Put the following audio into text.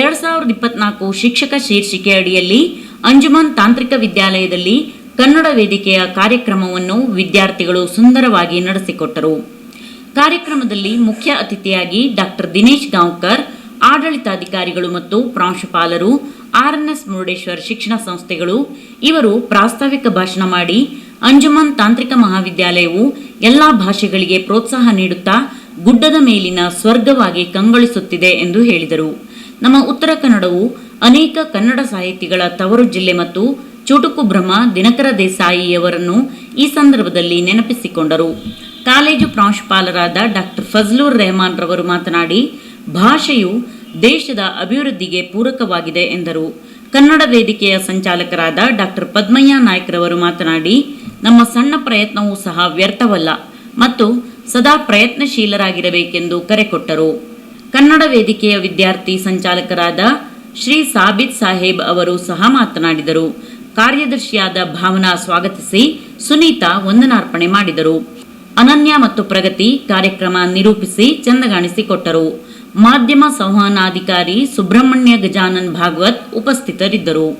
ಎರಡ್ ಸಾವಿರದ ಇಪ್ಪತ್ನಾಲ್ಕು ಶಿಕ್ಷಕ ಶೀರ್ಷಿಕೆ ಅಡಿಯಲ್ಲಿ ಅಂಜುಮನ್ ತಾಂತ್ರಿಕ ವಿದ್ಯಾಲಯದಲ್ಲಿ ಕನ್ನಡ ವೇದಿಕೆಯ ಕಾರ್ಯಕ್ರಮವನ್ನು ವಿದ್ಯಾರ್ಥಿಗಳು ಸುಂದರವಾಗಿ ನಡೆಸಿಕೊಟ್ಟರು. ಕಾರ್ಯಕ್ರಮದಲ್ಲಿ ಮುಖ್ಯ ಅತಿಥಿಯಾಗಿ ಡಾಕ್ಟರ್ ದಿನೇಶ್ ಗಾಂವ್ಕರ್, ಆಡಳಿತಾಧಿಕಾರಿಗಳು ಮತ್ತು ಪ್ರಾಂಶುಪಾಲರು ಆರ್ಎನ್ಎಸ್ ಮುರುಡೇಶ್ವರ್ ಶಿಕ್ಷಣ ಸಂಸ್ಥೆಗಳು, ಇವರು ಪ್ರಾಸ್ತಾವಿಕ ಭಾಷಣ ಮಾಡಿ ಅಂಜುಮನ್ ತಾಂತ್ರಿಕ ಮಹಾವಿದ್ಯಾಲಯವು ಎಲ್ಲಾ ಭಾಷೆಗಳಿಗೆ ಪ್ರೋತ್ಸಾಹ ನೀಡುತ್ತಾ ಗುಡ್ಡದ ಮೇಲಿನ ಸ್ವರ್ಗವಾಗಿ ಕಂಗೊಳಿಸುತ್ತಿದೆ ಎಂದು ಹೇಳಿದರು. ನಮ್ಮ ಉತ್ತರ ಕನ್ನಡವು ಅನೇಕ ಕನ್ನಡ ಸಾಹಿತಿಗಳ ತವರು ಜಿಲ್ಲೆ ಮತ್ತು ಚುಟುಕು ಬ್ರಹ್ಮ ದಿನಕರ ದೇಸಾಯಿಯವರನ್ನು ಈ ಸಂದರ್ಭದಲ್ಲಿ ನೆನಪಿಸಿಕೊಂಡರು. ಕಾಲೇಜು ಪ್ರಾಂಶುಪಾಲರಾದ ಡಾಕ್ಟರ್ ಫಜ್ಲೂರ್ ರೆಹಮಾನ್ ರವರು ಮಾತನಾಡಿ, ಭಾಷೆಯು ದೇಶದ ಅಭಿವೃದ್ಧಿಗೆ ಪೂರಕವಾಗಿದೆ ಎಂದರು. ಕನ್ನಡ ವೇದಿಕೆಯ ಸಂಚಾಲಕರಾದ ಡಾಕ್ಟರ್ ಪದ್ಮಯ್ಯ ನಾಯ್ಕರವರು ಮಾತನಾಡಿ, ನಮ್ಮ ಸಣ್ಣ ಪ್ರಯತ್ನವೂ ಸಹ ವ್ಯರ್ಥವಲ್ಲ ಮತ್ತು ಸದಾ ಪ್ರಯತ್ನಶೀಲರಾಗಿರಬೇಕೆಂದು ಕರೆ ಕೊಟ್ಟರು. ಕನ್ನಡ ವೇದಿಕೆಯ ವಿದ್ಯಾರ್ಥಿ ಸಂಚಾಲಕರಾದ ಶ್ರೀ ಸಾಬಿತ್ ಸಾಹೇಬ್ ಅವರು ಸಹ ಮಾತನಾಡಿದರು. ಕಾರ್ಯದರ್ಶಿಯಾದ ಭಾವನಾ ಸ್ವಾಗತಿಸಿ ಸುನೀತಾ ವಂದನಾರ್ಪಣೆ ಮಾಡಿದರು. ಅನನ್ಯ ಮತ್ತು ಪ್ರಗತಿ ಕಾರ್ಯಕ್ರಮ ನಿರೂಪಿಸಿ ಚಂದಗಾಣಿಸಿಕೊಟ್ಟರು. ಮಾಧ್ಯಮ ಸಂವಹನಾಧಿಕಾರಿ ಸುಬ್ರಹ್ಮಣ್ಯ ಗಜಾನನ್ ಭಾಗವತ್ ಉಪಸ್ಥಿತರಿದ್ದರು.